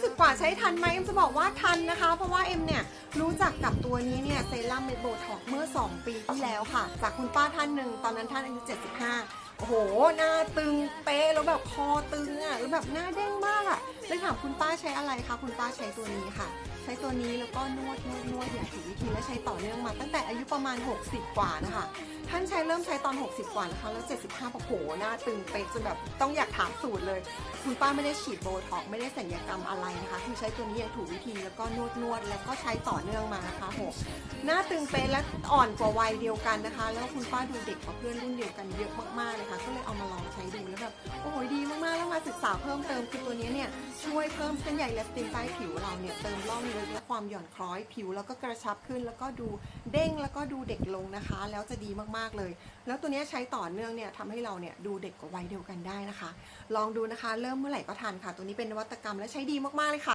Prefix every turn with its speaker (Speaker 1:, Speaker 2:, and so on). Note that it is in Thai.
Speaker 1: 50 กว่าใช้ทันไหมเอ็มจะบอกว่าทันนะคะ เพราะว่าเอ็มเนี่ยรู้จักกับตัวนี้เนี่ยเซรั่มเมดโบท็อกเมื่อ 2 ปีที่แล้วค่ะ จากคุณป้าท่านหนึ่งตอนนั้นท่านอายุ75 โอ้โห หน้าตึงเป๊ะแล้วแบบคอตึงอะแล้วแบบหน้าเด้งมากอะเลยถามคุณป้าใช้อะไรคะคุณป้าใช้ตัวนี้ค่ะ ตัวนี้แล้วก็นวดนวดนวดอย่างถูกวิธีและใช้ต่อเนื่องมา ตั้งแต่อายุประมาณ 60 กว่านะคะ ท่านใช้เริ่มใช้ตอน 60 กว่านะคะแล้ว 75โอ้โหหน้าตึงเป๊ะจนแบบต้องอยากถามสูตรเลย คุณป้าไม่ได้ฉีดโบท็อกไม่ได้สัญญกรรมอะไรนะคะคือใช้ตัวนี้อย่างถูกวิธีแล้วก็นวดนวดแล้วก็ใช้ต่อเนื่องมานะคะโหหน้าตึงเป๊ะและอ่อนกว่าวัยเดียวกันนะคะ แล้วคุณป้าดูเด็กกว่าเพื่อนรุ่นเดียวกันเยอะมากๆเลยค่ะก็เลย แบบโอ้โหดีมากๆแล้วมาศึกษาเพิ่มเติมคือตัวนี้เนี่ยช่วยเพิ่มเส้นใยและสตินใต้ผิวเราเนี่ยเติมร่องลึกและความหย่อนคล้อยผิว แล้วก็กระชับขึ้นแล้วก็ดูเด้งแล้วก็ดูเด็กลงนะคะ แล้วจะดีมากๆเลย แล้วตัวนี้ใช้ต่อเนื่องเนี่ยทำให้เราเนี่ยดูเด็กกว่าวัยเดียวกันได้นะคะ ลองดูนะคะ เริ่มเมื่อไหร่ก็ทันค่ะ ตัวนี้เป็นนวัตกรรมและใช้ดีมากๆเลยค่ะ